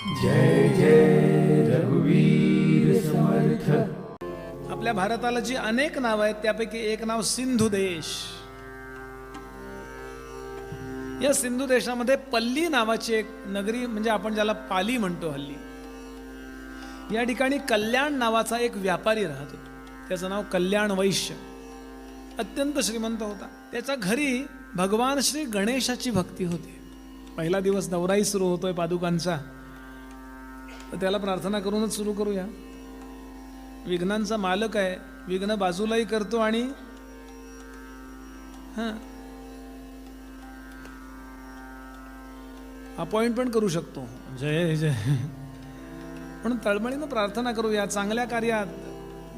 जय जय रघुवीर समर्थ। आपल्या भारताला जी अनेक नावं आहेत त्यापैकी एक नाव सिंधू देश. या सिंधू देशामध्ये पल्ली नावाची एक नगरी म्हणजे आपण ज्याला पाली म्हणतो हल्ली या ठिकाणी कल्याण नावाचा एक व्यापारी राहत. होतो त्याचं नाव कल्याण वैश्य. अत्यंत श्रीमंत होता. त्याच्या घरी भगवान श्री गणेशाची भक्ती होती. पहिला दिवस दौराही सुरू होतोय पादुकांचा. तर त्याला प्रार्थना करूनच सुरू करूया. विघ्नांचा मालक आहे. विघ्न बाजूलाही करतो आणि हां. अपॉइंट पण करू शकतो. जय जय. म्हणून तळमळीनं प्रार्थना करू या चांगल्या कार्यात.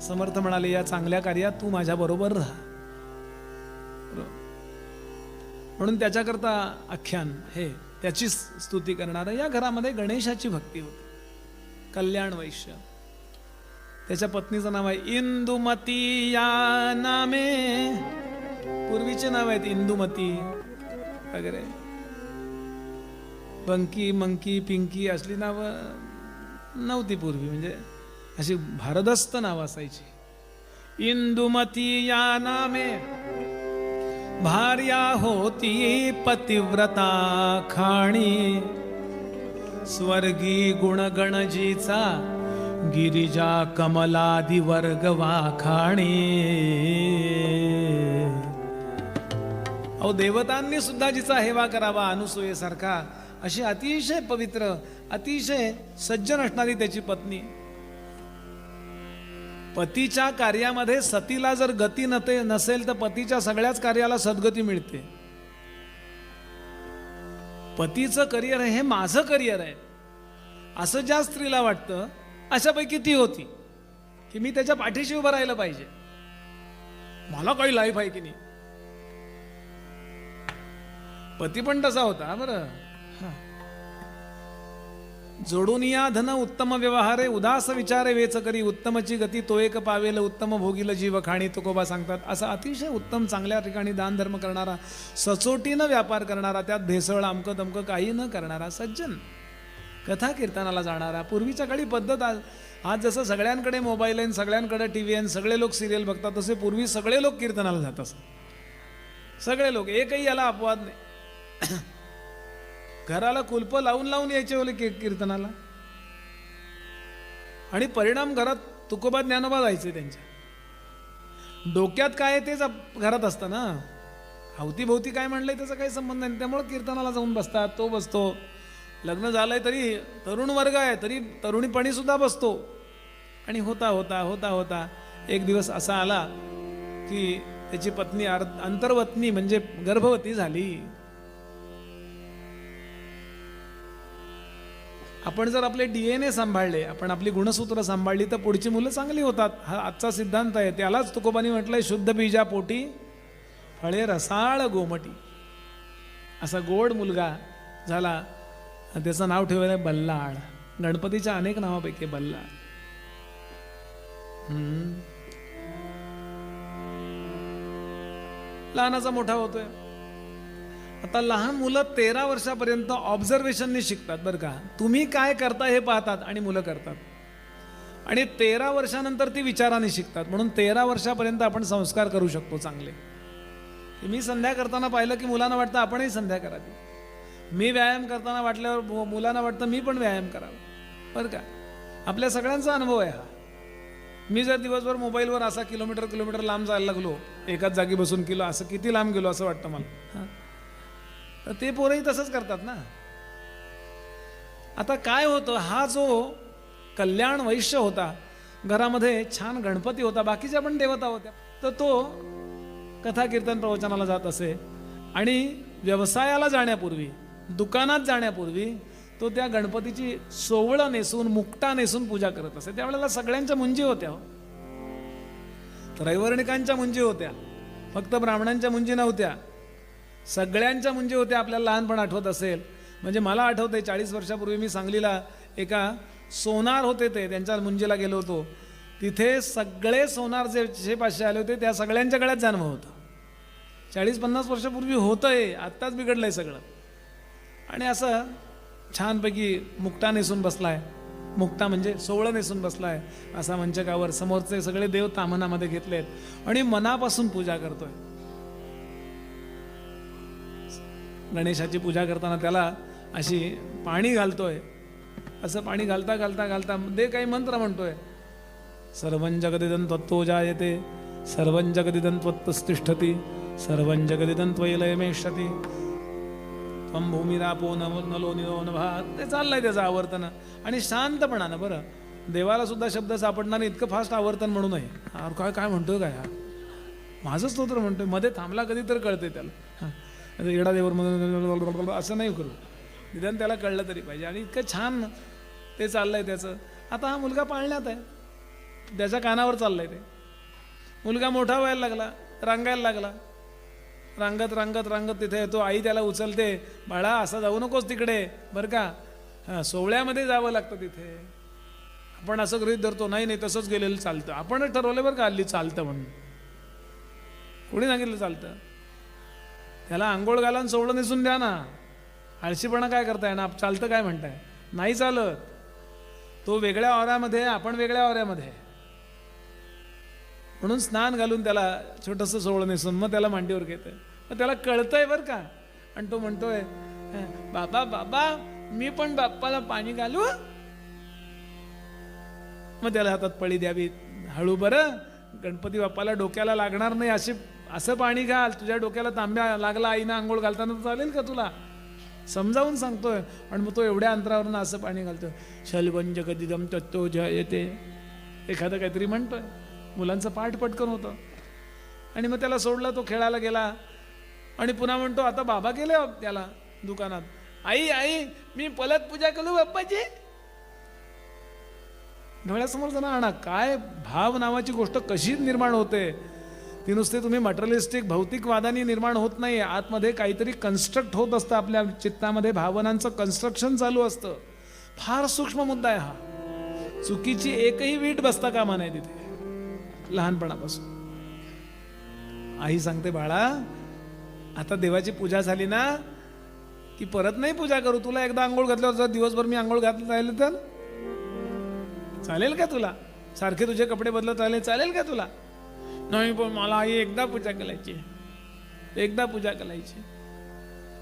समर्थ म्हणाले या चांगल्या कार्यात तू माझ्या बरोबर राहा. म्हणून त्याच्याकरता आख्यान हे त्याची स्तुती करणारं या घरामध्ये गणेशाची भक्ती होती. कल्याण वैश्य. त्याच्या पत्नीचं नाव आहे इंदुमती या नामे. पूर्वीचे नाव आहेत इंदुमती वगैरे. बंकी मंकी पिंकी असली नावं नव्हती पूर्वी म्हणजे अशी भारदस्त नावं असायची. इंदुमती या नामे. भार्या होती पतिव्रता खाणी. स्वर्गी गुणगणजीचा गिरिजा कमलादि वर्ग वाखाणी. अहो देवतांनी सुद्धा जिचा हेवा करावा अनुसूयेसारखा अशी अतिशय पवित्र अतिशय सज्जन असणारी त्याची पत्नी. पतीच्या कार्यामध्ये सतीला जर गती नते नसेल तर पतीच्या सगळ्याच कार्याला सद्गती मिळते. पतीचं करिअर आहे हे माझं करिअर आहे. असं ज्या स्त्रीला वाटतं अशापैकी ती होती की मी त्याच्या पाठीशी उभं राहिलं पाहिजे. मला काही लाईफ आहे की नाही? पती पण तसा होता बरं. जोडून या धन उत्तम व्यवहारे उदास विचारे वेच करी उत्तमची गती तो एक पावेल उत्तम भोगील जीव खाणी तुकोबा सांगतात. असा अतिशय उत्तम चांगल्या ठिकाणी दानधर्म करणारा सचोटीनं व्यापार करणारा त्यात भेसळ आमकं तमकं काही न करणारा सज्जन. कथा कीर्तनाला जाणारा पूर्वीच्या काळी पद्धत आज आज जसं सगळ्यांकडे मोबाईल आहे सगळ्यांकडे टी व्ही आहे सगळे लोक सिरियल बघतात तसे पूर्वी सगळे लोक कीर्तनाला जात असत. सगळे लोक एकही याला अपवाद नाही. घराला कुलप लावून लावून यायचे बोले की कीर्तनाला. आणि परिणाम घरात तुकोबा ज्ञानोबा जायचे त्यांच्या. डोक्यात काय आहे तेच घरात असतं ना. अवतीभोवती काय म्हणलंय त्याचा काही संबंध नाही. त्यामुळे कीर्तनाला जाऊन बसतात. तो बसतो. लग्न झालंय तरी तरुण वर्ग आहे तरी तरुणीपणी सुद्धा बसतो. आणि होता होता होता होता. एक दिवस असा आला की त्याची पत्नी आर अंतर्वत्नी म्हणजे गर्भवती झाली. आपण जर आपले डी एन ए सांभाळले आपण आपली गुणसूत्र सांभाळली तर पुढची मुलं चांगली होतात. हा आजचा सिद्धांत आहे. त्यालाच तुकोबानी म्हटलंय शुद्ध बीजा पोटी फळे रसाळ गोमटी. असा गोड मुलगा झाला त्याचं नाव ठेवलं बल्लाळ. गणपतीच्या अनेक नावापैकी बल्लाळ. लहानाचा मोठा होतोय. आता लहान मुलं तेरा वर्षापर्यंत ऑब्झर्वेशनने शिकतात बरं का. तुम्ही काय करता हे पाहतात आणि मुलं करतात. आणि तेरा वर्षानंतर ती विचाराने शिकतात. म्हणून तेरा वर्षापर्यंत आपण संस्कार करू शकतो चांगले. मी संध्या करताना पाहिलं की मुलांना वाटतं आपणही संध्या करावी. मी व्यायाम करताना वाटल्यावर मु- मुलांना वाटतं मी पण व्यायाम करावा. बरं का? आपल्या सगळ्यांचा अनुभव आहे हा. मी जर दिवसभर मोबाईलवर असा किलोमीटर किलोमीटर लांब जायला लागलो एकाच जागी बसून किलो असं किती लांब गेलो असं वाटतं मला. हां? तर ते पोरंही तसंच करतात ना. आता काय होतं हा जो कल्याण वैश्य होता घरामध्ये छान गणपती होता बाकीच्या पण देवता होत्या तर तो कथा कीर्तन प्रवचनाला जात असे. आणि व्यवसायाला जाण्यापूर्वी दुकानात जाण्यापूर्वी तो त्या गणपतीची सोवळं नेसून मुक्टा नेसून पूजा करत असे. त्यावेळेला सगळ्यांच्या मुंजी होत्या हो. रैवर्णिकांच्या मुंजी होत्या. फक्त ब्राह्मणांच्या मुंजी नव्हत्या. सगळ्यांच्या मुंजी होत्या आपल्याला लहानपण आठवत असेल. म्हणजे मला आठवते चाळीस वर्षापूर्वी मी सांगलीला एका सोनार होते ते त्यांच्या मुंजीला गेलो होतो. तिथे सगळे सोनार जे शे पाचशे आले होते त्या सगळ्यांच्या गळ्यात जन्म होता. चाळीस पन्नास वर्षापूर्वी होतं आहे आत्ताच बिघडलं आहे सगळं. आणि असं छानपैकी मुक्ता नेसून बसलाय. मुक्ता म्हणजे सोवळं नेसून बसलाय असा मंचकावर समोरचे सगळे देव तामनामध्ये घेतलेत. आणि मनापासून पूजा करतोय. गणेशाची पूजा करताना त्याला अशी पाणी घालतोय. असं पाणी घालता घालता घालता दे काही मंत्र म्हणतोय. सर्वं जगदिदं त्वत्तो जायते सर्वं जगदिदं त्वत्तस्तिष्ठति सर्वं जगदिदं त्वयि लयमेष्यति त्वं भूमिरापो नव नलो निलो नभा. ते चाललंय त्याचं आवर्तन. आणि शांतपणानं बरं देवाला सुद्धा शब्द सापडणार नाही इतकं फास्ट आवर्तन म्हणून आहे काय काय म्हणतोय काय हा माझं स्तोत्र म्हणतोय. मध्ये थांबला कधी तर कळते त्याला. हां आता येडा असं नाही करू. निदान त्याला कळलं तरी पाहिजे. आणि इतकं छान ते चाललंय त्याचं. आता हा मुलगा पाळण्यात आहे. त्याच्या कानावर चाललंय ते. मुलगा मोठा व्हायला लागला रांगायला लागला. रांगत रांगत रांगत तिथे येतो. आई त्याला उचलते. बाळा असं जाऊ नकोस तिकडे. बरं का. हां सोहळ्यामध्ये जावं लागतं तिथे. आपण असं गृहित धरतो. नाही नाही तसंच गेलेलं चालतं. आपणच ठरवलं बरं का हल्ली चालतं म्हणून. कोणी सांगितलं चालतं? त्याला आंघोळ घालून आणि सोवळं नेसून द्या ना. आळशीपणा काय करताय ना? चालतं काय म्हणताय? नाही चालत. तो वेगळ्या ओऱ्यामध्ये आपण वेगळ्या ओऱ्यामध्ये म्हणून स्नान घालून त्याला छोटंसं सोहळं नेसून मग त्याला मांडीवर घेतोय. मग त्याला कळतंय बरं का? आणि तो म्हणतोय बाबा बाबा मी पण बाप्पाला पाणी घालू मग त्याला हातात पळी द्यावी. हळू बरं गणपती बाप्पाला डोक्याला लागणार नाही अशी असं पाणी घाल तुझ्या डोक्याला तांब्या लागला आईनं आंघोळ घालताना तर चालेल का तुला? समजावून सांगतोय आणि मग तो एवढ्या अंतरावरून असं पाणी घालतो शलवंज कदिदम तत्तो ज येते एखादं काहीतरी म्हणतोय. मुलांचं पाठ पटकन होतं. आणि मग त्याला सोडला तो खेळायला गेला. आणि पुन्हा म्हणतो आता बाबा गेले हो त्याला दुकानात. आई आई मी पलत पूजा करू बाप्पाची डोळ्यासमोर जाणार आणा. काय भाव नावाची गोष्ट कशी निर्माण होते. ती नुसते तुम्ही मटेरियलिस्टिक भौतिकवादाने निर्माण होत नाही आतमध्ये काहीतरी कन्स्ट्रक्ट होत असतं आपल्या चित्तामध्ये भावनांचं कन्स्ट्रक्शन चालू असतं. फार सूक्ष्म मुद्दा आहे हा. चुकीची एकही वीट बसता कामा नाही तिथे. लहानपणापासून. आई सांगते बाळा आता देवाची पूजा झाली ना की परत नाही पूजा करू. तुला एकदा आंघोळ घातल्यावर जर दिवसभर मी आंघोळ घातलं राहिले तर? चालेल का तुला? सारखे तुझे कपडे बदलत राहिले चालेल का तुला? नाही पण मला आई एकदा पूजा करायची. एकदा पूजा करायची.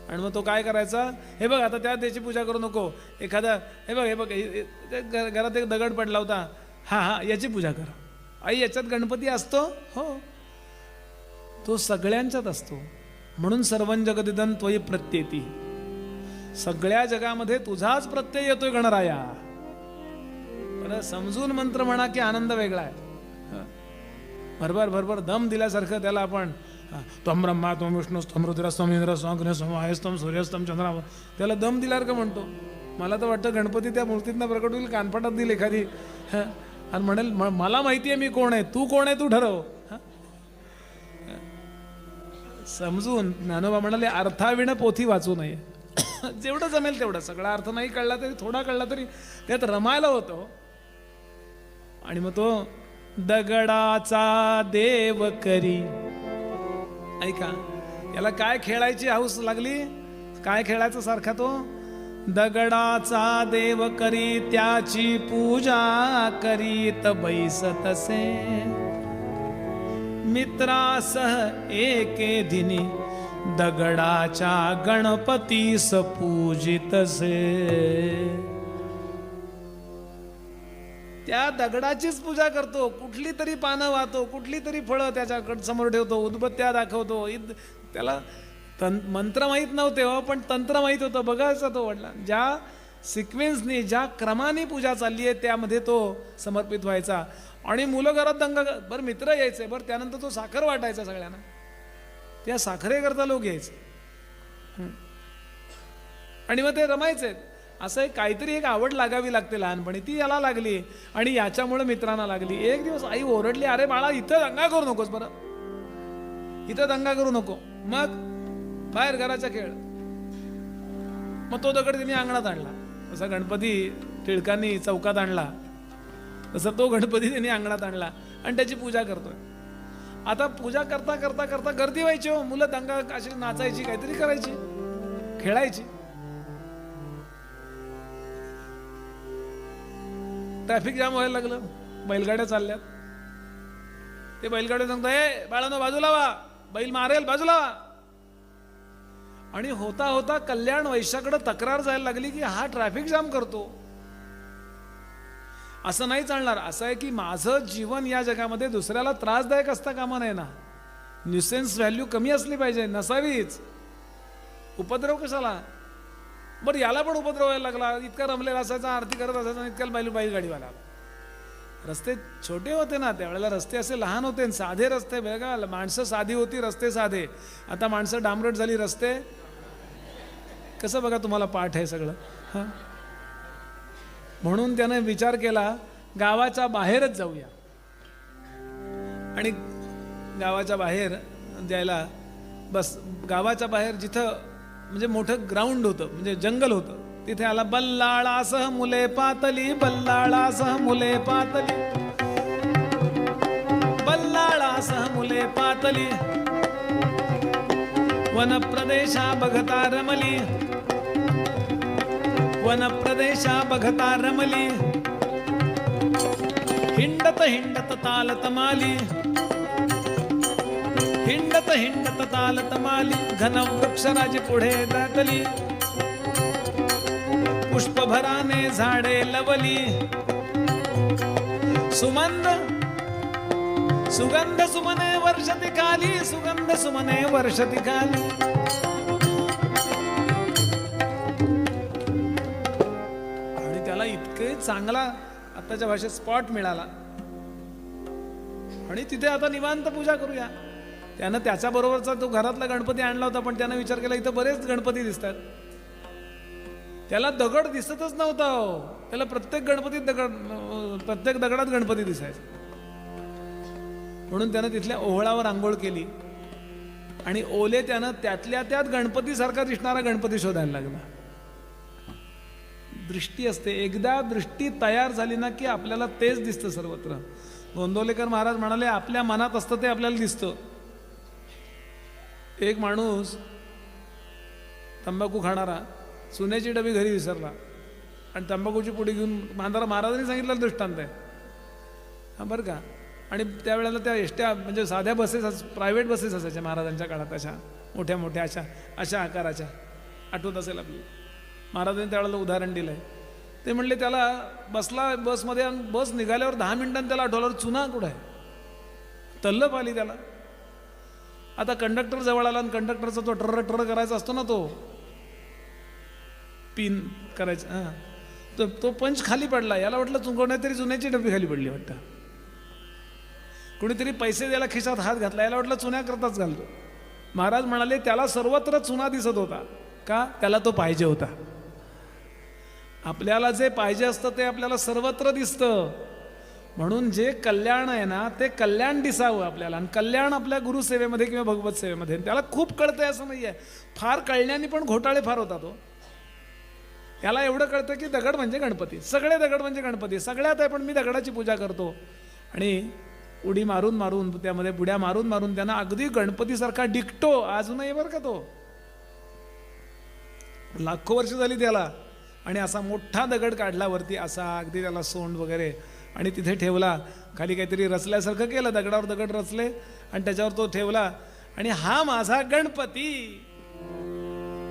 आणि मग तो काय करायचा? हे बघ आता त्या त्याची पूजा करू नको. एखादा हे बघ हे बघ हे- घरात एक दगड पडला होता. हा हा याची पूजा कर. आई याच्यात गणपती असतो? हो. तो सगळ्यांच्यात असतो. म्हणून सर्वं जगदिदन त्वयी प्रत्येती. सगळ्या जगामध्ये तुझाच प्रत्यय येतोय गणराया. बरं समजून मंत्र म्हणा की आनंद वेगळा आहे. भरभर भरभर दम दिल्यासारखं त्याला आपण हं, त्वम ब्रह्मा त्वम विष्णू स्तम रुद्रस्तम इंद्रस्तम अग्निस्तम वायुस्तम सूर्यस्तम चंद्रा त्याला दम दिल्यासारखं म्हणतो. मला तर वाटतं गणपती त्या मूर्तीतनं प्रकट होईल कानपाटात दिली एखादी. हां आणि म्हणेल "म- मला माहिती आहे मी कोण आहे तू कोण आहे तू ठरव. समजून ज्ञानोबा म्हणाले अर्थाविण पोथी वाचू नये. जेवढं जमेल तेवढं. सगळा अर्थ नाही कळला तरी थोडा कळला तरी त्यात रमायला होतो. आणि मग तो दगडाचा देव करी. ऐका याला काय खेळायची हाऊस लागली? काय खेळायचं सारखा तो? दगडाचा देव करी त्याची पूजा करीत बैसतसे मित्रासह एके दिनी दगडाच्या गणपतीस पूजितसे त्या दगडाचीच पूजा करतो. कुठली तरी पानं वाहतो कुठली तरी फळं त्याच्याकड समोर ठेवतो उदबत्त्या दाखवतो. ईद त्याला तं मंत्र माहीत नव्हते हो पण तंत्र माहीत होतं. बघायचं तो वडला ज्या सिक्वेन्सनी ज्या क्रमाने पूजा चालली आहे त्यामध्ये तो समर्पित व्हायचा. आणि मुलं घरात दंग बरं मित्र यायचे बरं त्यानंतर तो साखर वाटायचा सगळ्यांना. त्या साखरेकरता लोक यायचे. आणि मग ते रमायचे. असं एक काहीतरी एक आवड लागावी लागते लहानपणी. ती याला लागली आणि याच्यामुळे मित्रांना लागली. एक दिवस आई ओरडली अरे बाळा इथं दंगा करू नकोस बरं. इथं दंगा करू नको. मग बाहेर घराचा खेळ. मग तो दगड तिने अंगणात आणला. जसा गणपती टिळकांनी चौकात आणला. तसा तो गणपती त्यांनी अंगणात आणला आणि त्याची पूजा करतोय. आता पूजा करता करता करता गर्दी व्हायची हो. मुलं दंगा अशी नाचायची काहीतरी करायची खेळायची. ट्रॅफिक जाम व्हायला लागलं. बैलगाड्या चालल्यात. ते बैलगाड्या सांगतो ए बाळानो बाजूला वा. बैल मारेल बाजूला वा. आणि होता होता कल्याण वैशाकडे तक्रार जायला लागली की हा ट्रॅफिक जाम करतो. असं नाही चालणार. असं आहे की माझं जीवन या जगामध्ये दुसऱ्याला त्रासदायक असता कामा नये ना न्युसेन्स व्हॅल्यू कमी असली पाहिजे नसावीच. उपद्रव कशाला? बरं याला पण उपद्रव व्हायला लागला. इतका रमलेला असायचा आरती करत असायचा इतक्याला इतक्या बैल बैलगाडीवाला रस्ते छोटे होते ना त्यावेळेला रस्ते असे लहान होते आणि साधे रस्ते. बघा माणसं साधी होती रस्ते साधे. आता माणसं डांबरट झाली रस्ते. कसं बघा तुम्हाला पाठ आहे सगळं हां? म्हणून त्यानं विचार केला गावाच्या बाहेरच जाऊया. आणि गावाच्या बाहेर जायला बस गावाच्या बाहेर जिथं म्हणजे मोठं ग्राउंड होतं म्हणजे जंगल होतं. तिथे आला बल्लाळासह मुले पातली बल्लाळासह मुले पातली. बल्लाळासह मुले पातली. वन प्रदेशा बघता रमली. वन प्रदेशा बघता रमली. हिंडत हिंडत तालत माली हिंडत हिंडत तालत माली घन वृक्षराज पुढे दाटली पुष्पभराने झाडे लवली. सुमंद सुगंध सुमने वर्षती खाली सुगंध सुमने वर्षती खाली आणि त्याला इतके चांगला आताच्या भाषेत स्पॉट मिळाला. आणि तिथे आता निवांत पूजा करूया. त्यानं त्याच्याबरोबरचा तो घरातला गणपती आणला होता पण त्यानं विचार केला इथं बरेच गणपती दिसतात. त्याला दगड दिसतच नव्हता हो. त्याला प्रत्येक गणपतीत दगड प्रत्येक दगडात गणपती दिसायचा. म्हणून त्यानं तिथल्या ओहळावर आंघोळ केली. आणि ओले त्यानं त्यातल्या त्यात गणपतीसारखा दिसणारा गणपती शोधायला लागला. दृष्टी असते. एकदा दृष्टी तयार झाली ना की आपल्याला तेच दिसतं सर्वत्र. गोंदवलेकर महाराज म्हणाले आपल्या मनात असतं ते आपल्याला दिसतं. एक माणूस तंबाखू खाणारा सुन्याची डबी घरी विसरला. आणि तंबाखूची पुढे घेऊन मांधारा महाराजांनी सांगितलं दृष्टांत आहे. हां बरं का? आणि त्यावेळेला त्या एसट्या म्हणजे साध्या बसेस प्रायव्हेट बसेस असायच्या महाराजांच्या काळात अशा मोठ्या मोठ्या अशा अशा आकाराच्या. आठवत असेल आपली महाराजांनी त्यावेळेला उदाहरण दिलं आहे ते म्हणले त्याला बसला बसमध्ये आणि बस निघाल्यावर दहा मिनिटांनी त्याला आठवल्यावर चुना कुठं आहे? तल्लप आली त्याला. आता कंडक्टर जवळ आला आणि कंडक्टरचा तो ट्र ट्र करायचा असतो ना तो. पिन करायचा हां. तो तो पंच खाली पडला. याला वाटलं चुंकवण्यात तरी चुन्याची डबी खाली पडली वाटतं. कुणीतरी पैसे द्यायला खिशात हात घातला. याला वाटलं चुन्या करताच घालतो. महाराज म्हणाले त्याला सर्वत्र चुना दिसत होता. का? त्याला तो पाहिजे होता. आपल्याला जे पाहिजे असतं ते आपल्याला सर्वत्र दिसतं. म्हणून जे कल्याण आहे ना ते कल्याण दिसावं आपल्याला. आणि कल्याण आपल्या गुरुसेवेमध्ये किंवा भगवत सेवेमध्ये. त्याला खूप कळतंय असं नाही आहे फार कळण्याने पण घोटाळे फार होता तो हो. याला एवढं कळतं की दगड म्हणजे गणपती. सगळे दगड म्हणजे गणपती. सगळ्यात आहे पण मी दगडाची पूजा करतो. आणि उडी मारून मारून त्यामध्ये बुड्या मारून मारून त्यांना अगदी गणपतीसारखा डिकटो. अजूनही बरं का तो? लाखो वर्ष झाली त्याला. आणि असा मोठा दगड काढला वरती असा अगदी त्याला सोंड वगैरे आणि तिथे ठेवला. खाली काहीतरी रचल्यासारखं केलं दगडावर दगड रचले आणि त्याच्यावर तो ठेवला. आणि हा माझा गणपती.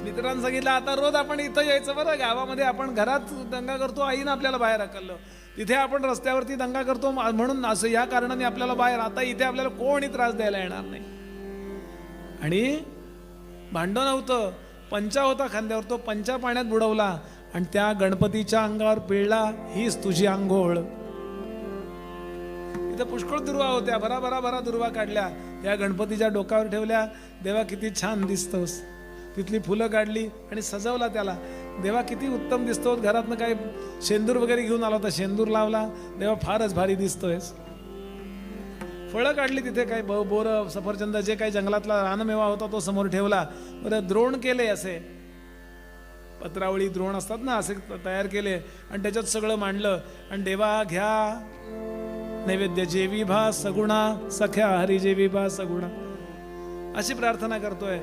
मित्रांनी सांगितलं आता रोज आपण इथं यायचं बरं. गावामध्ये आपण घरात दंगा करतो आईनं आपल्याला बाहेर हकललं. तिथे आपण रस्त्यावरती दंगा करतो म्हणून असं या कारणाने आपल्याला बाहेर आता इथे आपल्याला कोणी त्रास द्यायला येणार नाही. आणि भांडं नव्हतं. पंचा होता खांद्यावर तो पंचा पाण्यात बुडवला आणि त्या गणपतीच्या अंगावर पिळला. हीच तुझी आंघोळ. इथं पुष्कळ दुर्वा होत्या. भरा भरा भरा दुर्वा काढल्या. त्या गणपतीच्या डोक्यावर ठेवल्या. देवा किती छान दिसतोस. तिथली फुलं काढली आणि सजवला त्याला. देवा किती उत्तम दिसतो घरातनं काही शेंदूर वगैरे घेऊन आला होता. शेंदूर लावला. देवा फारच भारी दिसतोयस. फळं काढली तिथे काही ब बोरं सफरचंद जे काही जंगलातला रानमेवा होता तो समोर ठेवला. बरं द्रोण केले असे. पत्रावळी द्रोण असतात ना असे तयार केले. आणि त्याच्यात सगळं मांडलं. आणि देवा घ्या. नैवेद्य जेवी भा सगुणा सख्या हरी जेवी भा सगुणा. अशी प्रार्थना करतोय.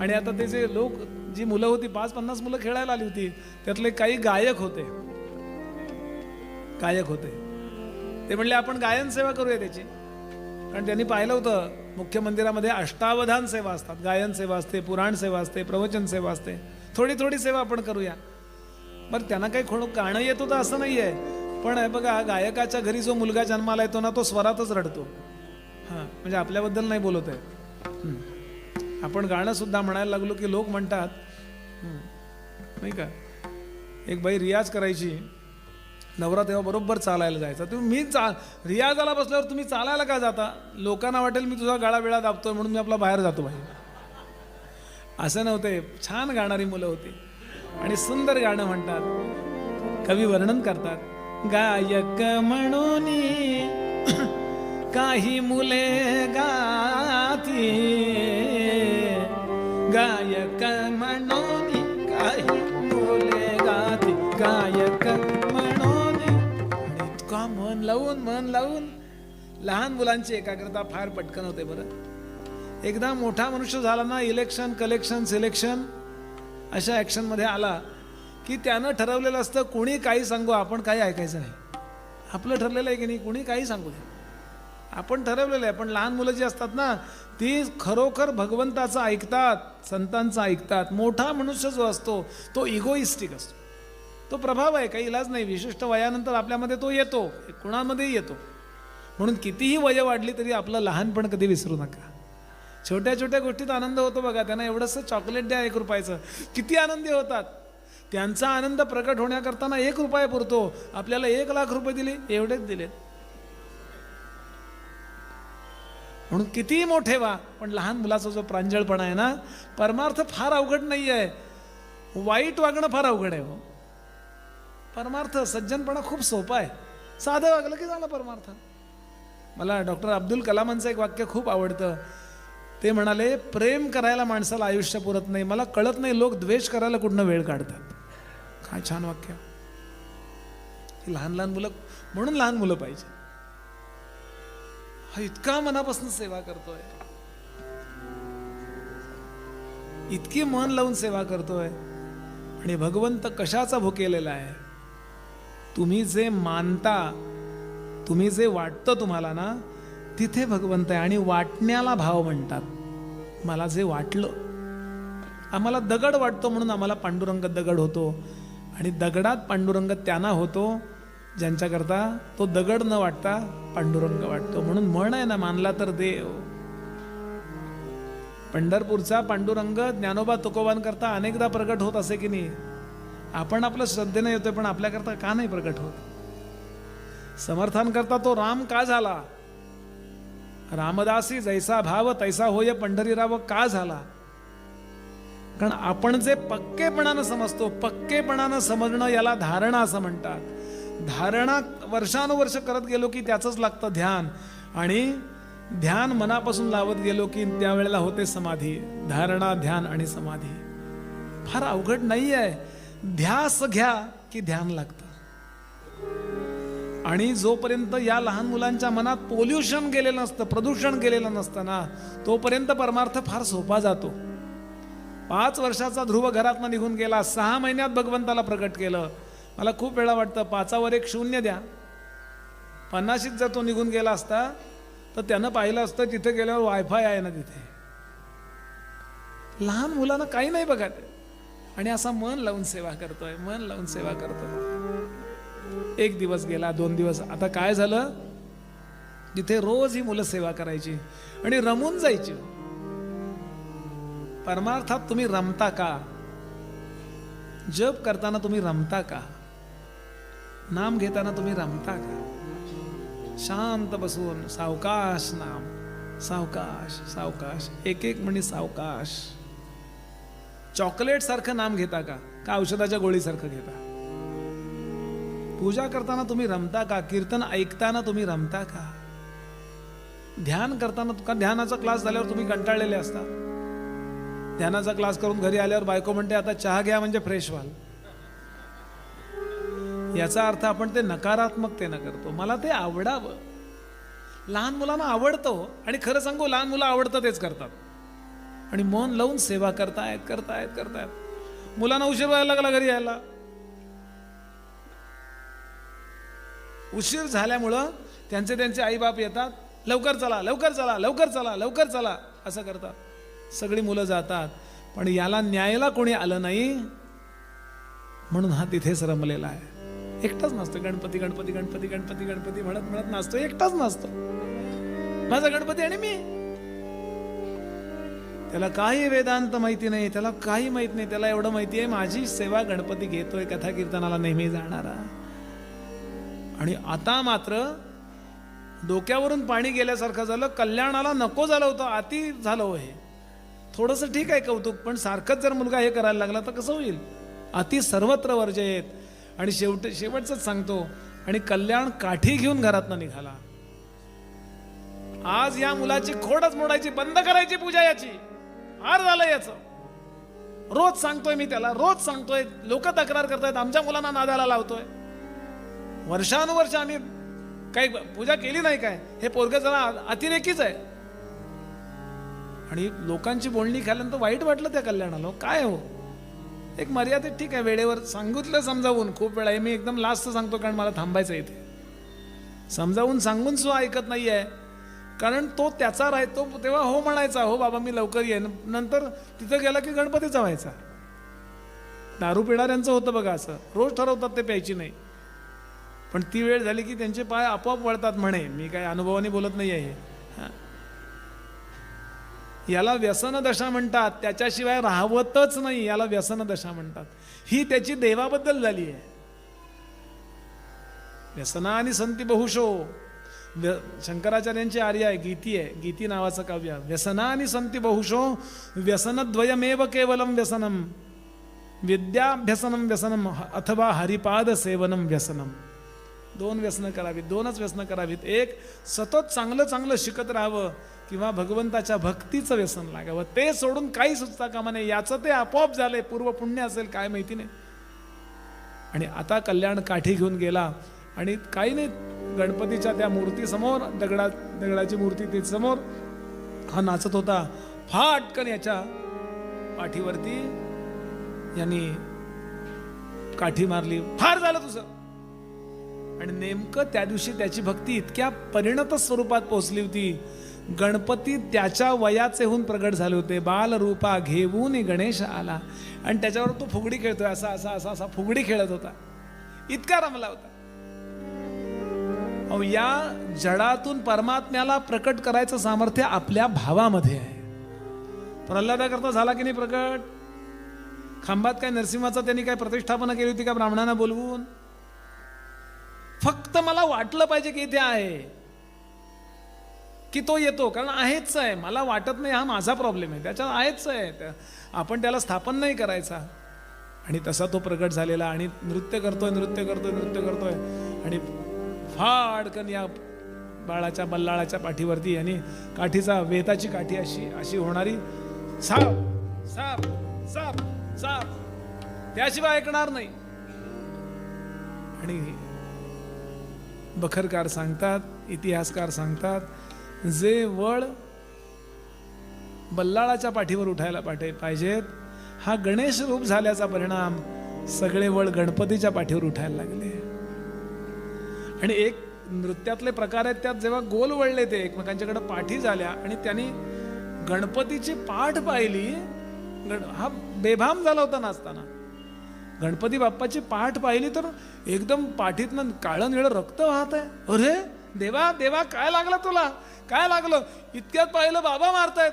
आणि आता ते जे लोक जी मुलं होती पाच पन्नास मुलं खेळायला आली होती त्यातले काही गायक होते. गायक होते. ते म्हणले आपण गायन सेवा करूया त्याची. कारण त्यांनी पाहिलं होतं मुख्य मंदिरामध्ये अष्टावधान सेवा असतात. गायन सेवा असते पुराण सेवा असते प्रवचन सेवा असते. थोडी थोडी सेवा आपण करूया. बरं त्यांना काही खोण गाणं येत होतं असं नाही आहे पण बघा गायकाच्या घरी जो मुलगा जन्माला येतो ना तो स्वरातच रडतो. हां म्हणजे आपल्याबद्दल नाही बोलत आहे. आपण गाणं सुद्धा म्हणायला लागलो की लोक म्हणतात नाही का? एक बाई रियाज करायची. नवरा तेव्हा बरोबर चालायला जायचा. तुम्ही मी चा रियाजाला बसल्यावर तुम्ही चालायला का जाता? लोकांना वाटेल मी तुझा गाळा वेळा दाबतोय म्हणून मी आपला बाहेर जातो भाई असं नव्हते. छान गाणारी मुलं होती. आणि सुंदर गाणं म्हणतात. कवी वर्णन करतात. गायक म्हणून काही मुले गाती. गायक म्हणून काही मुले गाती. गायक म्हणून. इतका मन लावून मन लावून लहान मुलांची एकाग्रता फार पटकन होते बरं. एकदा मोठा मनुष्य झाला ना इलेक्शन कलेक्शन सिलेक्शन अशा ॲक्शनमध्ये आला. की त्यानं ठरवलेलं असतं कुणी काही सांगू आपण काही ऐकायचं नाही. आपलं ठरलेलं आहे की नाही कोणी काही सांगू नये. आपण ठरवलेलं आहे पण लहान मुलं जी असतात ना ती खरोखर भगवंताचं ऐकतात संतांचं ऐकतात. मोठा मनुष्य जो असतो तो इगोइस्टिक असतो. तो प्रभाव आहे काही इलाज नाही. विशिष्ट वयानंतर आपल्यामध्ये तो येतो कुणामध्येही येतो. म्हणून कितीही वय वाढली तरी आपलं लहानपण कधी विसरू नका. छोट्या छोट्या गोष्टीत आनंद होतो बघा त्यांना एवढंसं चॉकलेट द्या एक रुपयाचं. किती आनंदी होतात. त्यांचा आनंद प्रकट होण्याकरताना एक रुपया पुरतो. आपल्याला एक लाख रुपये दिले. एवढेच दिले. म्हणून कितीही मोठे व्हा पण लहान मुलाचा जो प्रांजळपणा आहे ना परमार्थ फार अवघड नाही आहे वाईट वागणं फार अवघड आहे हो. परमार्थ सज्जनपणा खूप सोपा आहे. साधं वागलं की झालं परमार्थ. मला डॉक्टर अब्दुल कलामांचं एक वाक्य खूप आवडतं. ते म्हणाले प्रेम करायला माणसाला आयुष्य पुरत नाही. मला कळत नाही लोक द्वेष करायला कुठनं वेळ काढतात? काय छान वाक्य. लहान लहान मुलं म्हणून लहान मुलं पाहिजे. हा इतका मनापासून सेवा करतोय. इतकी मन लावून सेवा करतोय. आणि भगवंत कशाचा भुकेलेला आहे? तुम्ही जे मानता तुम्ही जे वाटतं तुम्हाला ना तिथे भगवंत आहे. आणि वाटण्याला भाव म्हणतात. मला जे वाटलं आम्हाला दगड वाटतो म्हणून आम्हाला पांडुरंग दगड होतो. आणि दगडात पांडुरंग त्यांना होतो ज्यांच्याकरता तो दगड न वाटता पांडुरंग वाटतो. म्हणून म्हण आहे ना मानला तर देव. पंढरपूरचा पांडुरंग ज्ञानोबा तुकोबांकरता अनेकदा प्रकट होत असे की नाही? आपण आपल्या श्रद्धेने येतोय पण आपल्याकरता का नाही प्रकट होत? समर्थांकरता तो राम का झाला? रामदासी जैसा भाव तैसा होय पंढरीराव का झाला? कारण आपण जे पक्केपणानं समजतो पक्केपणानं समजणं याला धारणा असं म्हणतात. धारणा वर्षानुवर्ष करत गेलो की त्याचंच लागतं ध्यान. आणि ध्यान मनापासून लावत गेलो की त्यावेळेला होते समाधी. धारणा ध्यान आणि समाधी. फार अवघड नाही आहे ध्यास घ्या की ध्यान लागतं. आणि जोपर्यंत या लहान मुलांच्या मनात पोल्युशन गेलेलं नसतं प्रदूषण गेलेलं नसतं ना तोपर्यंत परमार्थ फार सोपा जातो. पाच वर्षाचा ध्रुव घरातनं निघून गेला. सहा महिन्यात भगवंताला प्रकट केलं. मला खूप वेळा वाटतं पाचावर एक शून्य द्या. पन्नाशीत जर तो निघून गेला असता तर त्यानं पाहिलं असतं तिथे गेल्यावर वायफाय आहे ना तिथे. लहान मुलांना काही नाही बघत. आणि असा मन लावून सेवा करतोय मन लावून सेवा करतोय. एक दिवस गेला दोन दिवस. आता काय झालं? जिथे रोज ही मुलं सेवा करायची आणि रमून जायची. परमार्थात तुम्ही रमता का? जप करताना तुम्ही रमता का? नाम घेताना तुम्ही रमता का? शांत बसून सावकाश नाम सावकाश सावकाश एक एक म्हणी सावकाश. चॉकलेट सारखं नाम घेता का? का औषधाच्या गोळीसारखं घेता? पूजा करताना तुम्ही रमता का? कीर्तन ऐकताना तुम्ही रमता का? ध्यान करताना का ध्यानाचा क्लास झाल्यावर तुम्ही कंटाळलेले असता? ध्यानाचा क्लास करून घरी आल्यावर बायको म्हणते आता चहा घ्या म्हणजे फ्रेश व्हाल. याचा अर्थ आपण ते नकारात्मकतेनं करतो. मला ते आवडावं. लहान मुलांना आवडतं हो. आणि खरं सांगू लहान मुलं आवडतं तेच करतात. आणि मन लावून सेवा करतायत करतायत करतायत. मुलांना उशीर व्हायला लागला घरी यायला. उशीर झाल्यामुळं त्यांचे त्यांचे आईबाप येतात. लवकर चला लवकर चला लवकर चला लवकर चला असं करतात. सगळी मुलं जातात पण याला न्यायला कोणी आलं नाही म्हणून हा तिथेच रमलेला आहे. एकटाच नसतो. गणपती गणपती गणपती गणपती गणपती म्हणत म्हणत नाचतो. एकटाच नाचतो. माझा गणपती आणि मी. त्याला काही वेदांत माहिती नाही त्याला काही माहीत नाही त्याला एवढं माहिती आहे माझी सेवा गणपती घेतोय कथा कीर्तनाला नेहमी जाणारा. आणि आता मात्र डोक्यावरून पाणी गेल्यासारखं झालं कल्याणाला नको झालं होतं अति झालं हो हे थोडंसं ठीक आहे कौतुक पण सारखंच जर मुलगा हे करायला लागला तर कसं होईल? अति सर्वत्र वर्जयेत आणि शेवट शेवटचंच सांगतो आणि कल्याण काठी घेऊन घरातनं निघाला. आज या मुलाची खोडच मोडायची बंद करायची पूजा याची. फार झालं याचं. रोज सांगतोय मी त्याला रोज सांगतोय. लोक तक्रार करतायत आमच्या मुलांना नादाला लावतोय. वर्षानुवर्ष आम्ही काही पूजा केली नाही काय? हे पोरग जरा अतिरेकीच आहे. आणि लोकांची बोलणी खाल्यानंतर वाईट वाटलं त्या कल्याणाला. हो. काय हो? एक मर्यादित ठीक आहे वेळेवर सांगितलं समजावून. खूप वेळा मी एकदम लास्ट सांगतो कारण मला थांबायचं आहे इथे. समजावून सांगून सुद्धा ऐकत नाही आहे कारण तो त्याचा राहतो तेव्हा हो म्हणायचा हो बाबा मी लवकर येईन. नंतर तिथं गेला की गणपतीचा व्हायचा. दारू पिणाऱ्यांचं होतं बघा असं. रोज ठरवतात ते प्यायची नाही. पण ती वेळ झाली की त्यांचे पाय आपोआप वळतात म्हणे. मी काय अनुभवाने बोलत नाही आहे हां. याला व्यसन दशा म्हणतात. त्याच्याशिवाय राहवतच नाही याला व्यसन दशा म्हणतात. ही त्याची देवाबद्दल झाली आहे. व्यसना आणि संती बहुशो. व्य शंकराचार्यांची आर्य आहे गीती आहे. गीती नावाचं काव्य. व्यसना आणि संती बहुशो व्यसनद्वयमेव केवलम व्यसनम. विद्याभ्यसनम व्यसनम अथवा हरिपाद सेवनम व्यसनम. दोन व्यसनं करावीत दोनच व्यसनं करावीत. एक सतत चांगलं चांगलं शिकत राहावं किंवा भगवंताच्या भक्तीचं व्यसन लागावं. ते सोडून काही सुचता कामा नये. याचं ते आपोआप झालंय. पूर्व पुण्य असेल काय माहिती नाही. आणि आता कल्याण काठी घेऊन गेला आणि काही नाही गणपतीच्या त्या मूर्तीसमोर दगडा दगडाची मूर्ती ती समोर हा नाचत होता. फाटकन याच्या पाठीवरती यांनी काठी मारली. फार झालं तुझं. आणि नेमकं त्या दिवशी त्याची भक्ती इतक्या परिणत स्वरूपात पोहोचली होती. गणपती त्याच्या वयाचे होऊन प्रगट झाले होते. बाल रूपा घेऊन गणेश आला. आणि त्याच्यावर तो फुगडी खेळतोय असा असा असा असा फुगडी खेळत होता. इतका रमला होता. अहो या जडातून परमात्म्याला प्रकट करायचं सामर्थ्य आपल्या भावामध्ये आहे. प्रल्हादाकरता झाला की नाही प्रकट? खांबात काय नरसिंहाचा त्यांनी काय प्रतिष्ठापना केली होती का ब्राह्मणांना बोलवून? फक्त मला वाटलं पाहिजे की इथे आहे. की तो येतो कारण आहेच आहे. मला वाटत नाही हा माझा प्रॉब्लेम आहे. त्याच्यात आहेच आहे. त्या- आपण त्याला स्थापन नाही करायचा. आणि तसा तो प्रकट झालेला आणि नृत्य करतोय नृत्य करतोय नृत्य करतोय. आणि फाडकन या बाळाच्या बल्लाळाच्या पाठीवरती आणि काठीचा वेताची काठी अशी अशी होणारी साप साप साप साप. त्याशिवाय ऐकणार नाही. आणि बखरकार सांगतात इतिहासकार सांगतात जे वळ बल्लाळाच्या पाठीवर उठायला पाठे पाहिजेत हा गणेश रूप झाल्याचा परिणाम सगळे वळ गणपतीच्या पाठीवर उठायला लागले. आणि एक नृत्यातले प्रकार आहेत त्यात जेव्हा गोल वळले ते एकमेकांच्याकडे पाठी झाल्या आणि त्यांनी गणपतीची पाठ पाहिली गण हा बेभाम झाला होता नाचताना. गणपती बाप्पाची पाठ पाहिली तर एकदम पाठीतनं काळं निळं रक्त वाहत आहे. अरे देवा देवा काय लागलं तुला? काय लागलं? इतक्यात पाहिलं बाबा मारतायत.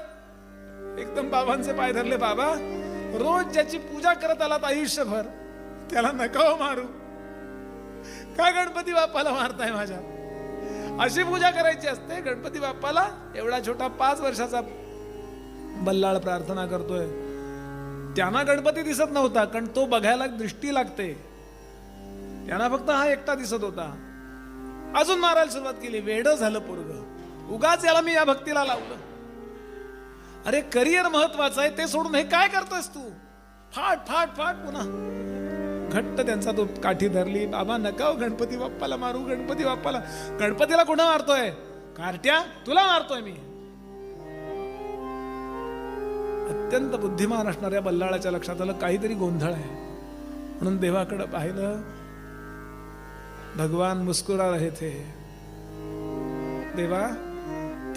एकदम बाबांचे पाय धरले बाबा. रोज ज्याची पूजा करत आलात आयुष्यभर त्याला नका हो मारू. का गणपती बाप्पाला मारताय माझ्या? अशी पूजा करायची असते गणपती बाप्पाला एवढा छोटा पाच वर्षाचा बल्लाळ प्रार्थना करतोय. त्यांना गणपती दिसत नव्हता कारण तो बघायला दृष्टी लागते. त्यांना फक्त हा एकटा दिसत होता. अजून मारायला सुरुवात केली वेड झालं पोरग. उगाच याला मी या भक्तीला लावलं. अरे करिअर महत्वाचं आहे ते सोडून हे काय करतोस तू? फाट फाट फाट पुन्हा. घट्ट त्यांचा तो काठी धरली बाबा नका हो गणपती बाप्पाला मारू गणपती बाप्पाला. गणपतीला कुठं मारतोय? कार्ट्या? तुला मारतोय मी. अत्यंत बुद्धिमान असणाऱ्या बल्लाळाच्या लक्षात आलं काहीतरी गोंधळ आहे. म्हणून देवाकडे पाहिलं भगवान मुस्कुरा रहे थे देवा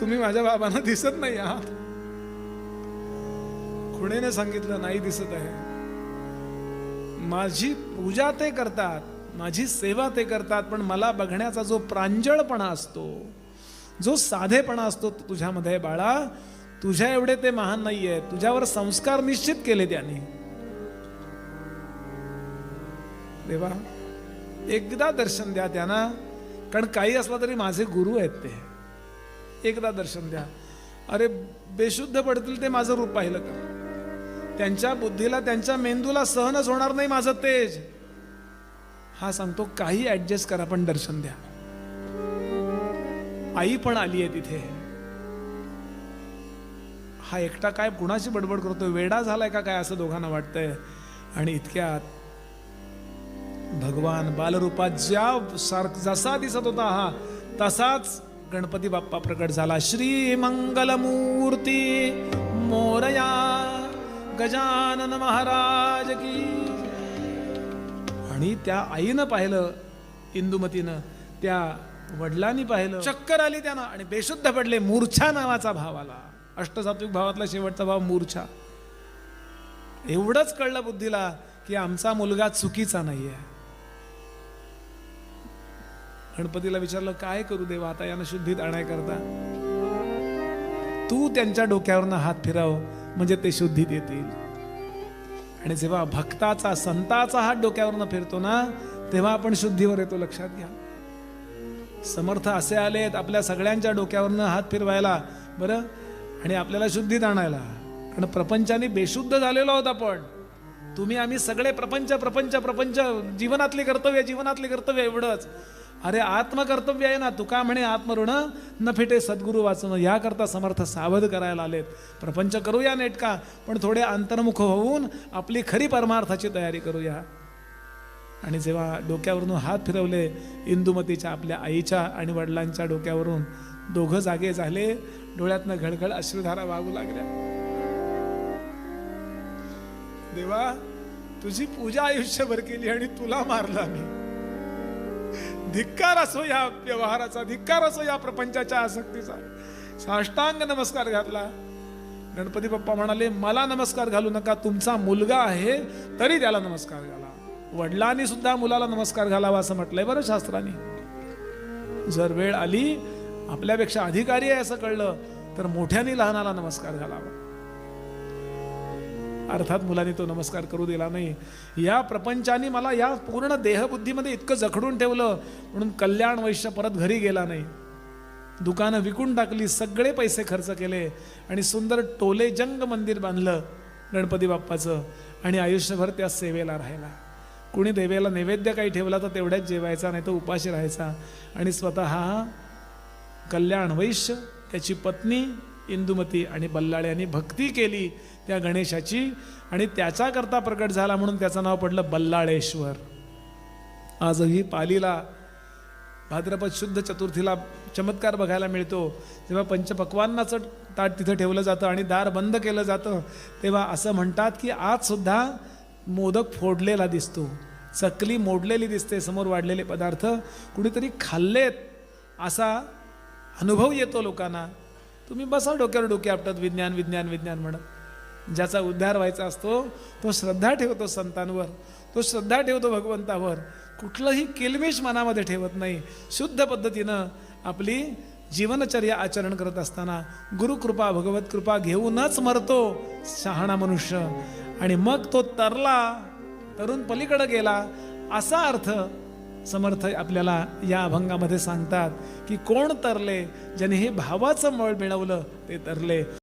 तुम्ही माझ्या बाबांना दिसत नाही आहात. खुणेने सांगितलं नाही दिसत आहे. माझी पूजा ते करतात माझी सेवा ते करतात पण मला बघण्याचा जो प्रांजळपणा असतो जो साधेपणा असतो तो तुझ्यामध्ये बाळा. तुझ्या एवढे ते महान नाहीये. तुझ्यावर संस्कार निश्चित केले त्याने. देवा एकदा दर्शन द्या त्यांना. कारण काही असला तरी माझे गुरु आहेत ते. एकदा दर्शन द्या. अरे बेशुद्ध पडतील ते माझं रूप पाहिलं का? त्यांच्या बुद्धीला त्यांच्या मेंदूला सहनच होणार नाही माझं तेज. हा सांगतो काही ऍडजस्ट करा पण दर्शन द्या. आई पण आली आहे तिथे. हा एकटा काय कुणाशी बडबड करतो वेडा झालाय का काय असं दोघांना वाटतंय? आणि इतक्यात भगवान बालरूपात ज्या सारख जसा दिसत होता हा तसाच गणपती बाप्पा प्रकट झाला. श्री मंगलमूर्ती मोरया गजानन महाराज की आणि त्या आईनं पाहिलं इंदुमतीनं त्या वडिलांनी पाहिलं चक्कर आली त्यानं आणि बेशुद्ध पडले मूर्छा नावाचा भाव आला. अष्टसात्विक भावातला शेवटचा भाव मूर्छा. एवढंच कळलं बुद्धीला की आमचा मुलगा चुकीचा नाहीये. गणपतीला विचारलं काय करू देवा आता यानं शुद्धीत आणाय तू त्यांच्या डोक्यावरनं हात फिराव म्हणजे ते शुद्धीत येतील. आणि जेव्हा भक्ताचा संताचा हात डोक्यावरनं फिरतो ना तेव्हा आपण शुद्धीवर येतो लक्षात घ्या. समर्थ असे आलेत आपल्या सगळ्यांच्या डोक्यावरनं हात फिरवायला. बरं? आणि आपल्याला शुद्धीत आणायला. कारण प्रपंचाने बेशुद्ध झालेलो आहोत आपण. तुम्ही आम्ही सगळे प्रपंच प्रपंच प्रपंच जीवनातली कर्तव्य जीवनातले कर्तव्य एवढंच. अरे आत्मकर्तव्य आहे ना तुका म्हणे आत्मऋण न फिटे सद्गुरू वाचणं याकरता समर्थ सावध करायला आलेत. प्रपंच करूया नेटका पण थोडे अंतर्मुख होऊन आपली खरी परमार्थाची तयारी करूया. आणि जेव्हा डोक्यावरून हात फिरवले इंदुमतीच्या आपल्या आईच्या आणि वडिलांच्या डोक्यावरून दोघं जागे झाले डोळ्यातनं घडघड अश्रुधारा वाहू लागल्या. देवा तुझी पूजा आयुष्यभर केली आणि तुला मारला मी धिक्कार असो या व्यवहाराचा धिक्कार असो या प्रपंचाच्या आसक्तीचा. साष्टांग नमस्कार घातला. गणपती बाप्पा म्हणाले मला नमस्कार घालू नका तुमचा मुलगा आहे तरी त्याला नमस्कार घाला. वडिलांनी सुद्धा मुलाला नमस्कार घालावा असं म्हटलंय बरं शास्त्रांनी. जर वेळ आली आपल्यापेक्षा अधिकारी आहे असं कळलं तर मोठ्याने लहानाला नमस्कार घालावा अर्थात मुलांनी तो नमस्कार करू दिला नाही. या प्रपंचाने मला या पूर्ण देहबुद्धीमध्ये इतकं जखडून ठेवलं म्हणून कल्याण वैश्य परत घरी गेला नाही. दुकानं विकून टाकली सगळे पैसे खर्च केले आणि सुंदर टोले जंग मंदिर बांधलं गणपती बाप्पाचं आणि आयुष्यभर त्या सेवेला राहिला. कुणी देवेला नैवेद्य काही ठेवला तर तेवढ्याच जेवायचा नाही तर उपाशी राहायचा. आणि स्वतः कल्याण वैश्य त्याची पत्नी इंदुमती आणि बल्लाळ यांनी भक्ती केली त्या गणेशाची आणि त्याच्याकरता प्रकट झाला म्हणून त्याचं नाव पडलं बल्लाळेश्वर. आजही पालीला भाद्रपद शुद्ध चतुर्थीला चमत्कार बघायला मिळतो. जेव्हा पंचपक्वांनाचं ताट तिथं ठेवलं जातं आणि दार बंद केलं जातं तेव्हा असं म्हणतात की आजसुद्धा मोदक फोडलेला दिसतो. चकली मोडलेली दिसते समोर वाढलेले पदार्थ कुणीतरी खाल्लेत असा अनुभव येतो लोकांना. तुम्ही बसा डोक्यावर डोके आपटत विज्ञान विज्ञान विज्ञान म्हणत. ज्याचा उद्धार व्हायचा असतो तो श्रद्धा ठेवतो संतांवर. तो श्रद्धा ठेवतो भगवंतावर. कुठलंही किलमेश मनामध्ये ठेवत नाही. शुद्ध पद्धतीनं आपली जीवनचर्या आचरण करत असताना गुरुकृपा भगवत कृपा घेऊनच मरतो शहाणा मनुष्य. आणि मग तो तरला तरुण पलीकडे गेला असा अर्थ समर्थ आपल्याला या अभंगामध्ये सांगतात की कोण तरले ज्याने हे भावाचं मळ मिळवलं ते तरले.